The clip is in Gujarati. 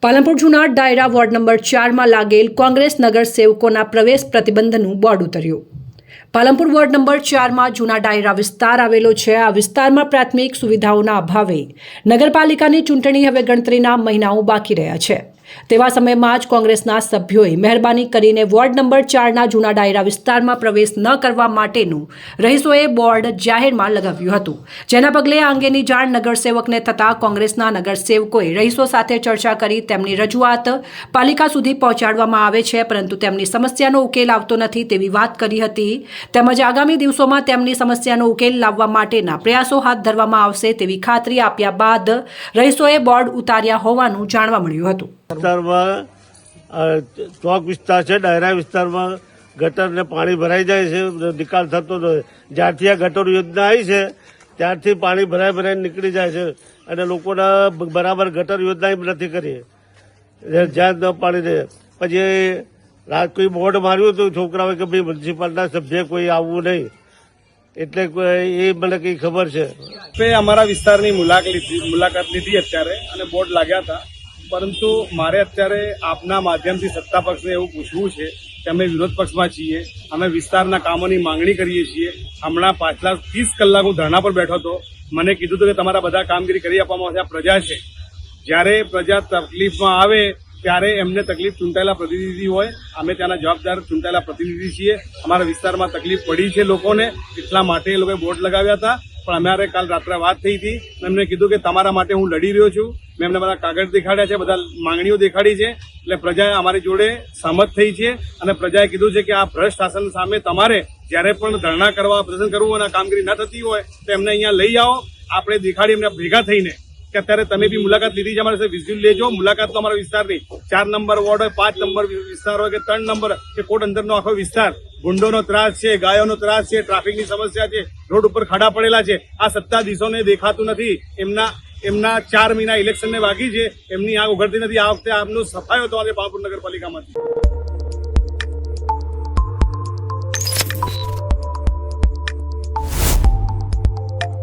પાલનપુર જૂના ડાયરા વોર્ડ નંબર ચારમાં લાગેલ કોંગ્રેસ નગર સેવકોના પ્રવેશ પ્રતિબંધનું બોર્ડ ઉતર્યું. પાલનપુર વોર્ડ નંબર ચારમાં જૂના ડાયરા વિસ્તાર આવેલો છે. આ વિસ્તારમાં પ્રાથમિક સુવિધાઓના અભાવે નગરપાલિકાની ચૂંટણી હવે ગણતરીના મહિનાઓ બાકી રહ્યા છે. તેવા સમયમાં જ કોંગ્રેસના સભ્યોએ મહેરબાની કરીને વોર્ડ નંબર ચારના જૂના ડાયરા વિસ્તારમાં પ્રવેશ ન કરવા માટેનું રહીશોએ બોર્ડ જાહેરમાં લગાવ્યું હતું. જેના પગલે આ અંગેની જાણ નગરસેવકને થતાં કોંગ્રેસના નગરસેવકોએ રહીશો સાથે ચર્ચા કરી તેમની રજૂઆત પાલિકા સુધી પહોંચાડવામાં આવે છે, પરંતુ તેમની સમસ્યાનો ઉકેલ આવતો નથી તેવી વાત કરી હતી. તેમજ આગામી દિવસોમાં તેમની સમસ્યાનો ઉકેલ લાવવા માટેના પ્રયાસો હાથ ધરવામાં આવશે તેવી ખાતરી આપ્યા બાદ રહીશોએ બોર્ડ ઉતાર્યા હોવાનું જાણવા મળ્યું હતું. વિસ્તારમાં ચોક વિસ્તાર છે, ડાયરા વિસ્તારમાં ગટરને પાણી ભરાઈ જાય છે નિકાલ થતો નથી જ્યારથી આ ગટર યોજના આવી છે, ત્યારથી પાણી ભરાઈ ભરાઈ નીકળી જાય છે. અને લોકોના બરાબર ગટર યોજના નથી કરી જ્યાં પાણી દે. પછી રાત કોઈ બોર્ડ માર્યું હતું છોકરાઓએ કે ભાઈ મ્યુનિસિપાલના સભ્ય કોઈ આવવું નહીં. એટલે એ મને કઈ ખબર છે. અમારા વિસ્તારની મુલાકાત લીધી અત્યારે અને બોર્ડ લાગ્યા હતા. પરંતુ મારે અત્યારે આપના માધ્યમથી સત્તા પક્ષને એવું પૂછવું છે કે અમે વિરોધ પક્ષમાં છીએ, અમે વિસ્તારના કામોની માંગણી કરીએ છીએ. હમણાં પાછલા ત્રીસ કલાક હું ધરણા પર બેઠો હતો. મને કીધું હતું કે તમારા બધા કામગીરી કરી આપવામાં આવશે, આ પ્રજા છે. જ્યારે પ્રજા તકલીફમાં આવે, ત્યારે એમને તકલીફ ચૂંટાયેલા પ્રતિનિધિ હોય. અમે ત્યાંના જવાબદાર ચૂંટાયેલા પ્રતિનિધિ છીએ. અમારા વિસ્તારમાં તકલીફ પડી છે લોકોને. એટલા માટે એ લોકોએ બોર્ડ લગાવ્યા હતા. પણ અમારે કાલ રાત્રે વાત થઈ હતી. એમને કીધું કે તમારા માટે હું લડી રહ્યો છું. મેં એમને બધા કાગળ દેખાડ્યા છે, બધા માંગણીઓ દેખાડી છે. એટલે પ્રજાએ અમારી જોડે સહમત થઈ છે અને પ્રજાએ કીધું છે કે આ ભ્રષ્ટ શાસન સામે તમારે જ્યારે પણ ધરણા કરવા, પ્રદર્શન કરવું અને કામગીરી ન થતી હોય, તો એમને અહીંયા લઈ આવો. આપણે દેખાડી એમને ભેગા થઈને. કે અત્યારે તમે બી મુલાકાત લીધી છે અમારી સાથે વિઝ્યુઅલ લેજો. મુલાકાત તો અમારા વિસ્તારની ચાર નંબર વોર્ડ હોય, પાંચ નંબર વિસ્તાર હોય કે ત્રણ નંબર, કે કોટ અંદરનો આખો વિસ્તાર. ગુંડોનો ત્રાસ છે, ગાયોનો ત્રાસ છે, ટ્રાફિકની સમસ્યા છે, રોડ ઉપર ખાડા પડેલા છે. આ સત્તાધીશોને દેખાતું નથી. એમના એમના ચાર મહિના ઇલેક્શનને બાકી છે. એમની આગ ઉઘડતી નથી. આ વખતે આમનો સફાયો તો આજે બાપુર નગરપાલિકામાંથી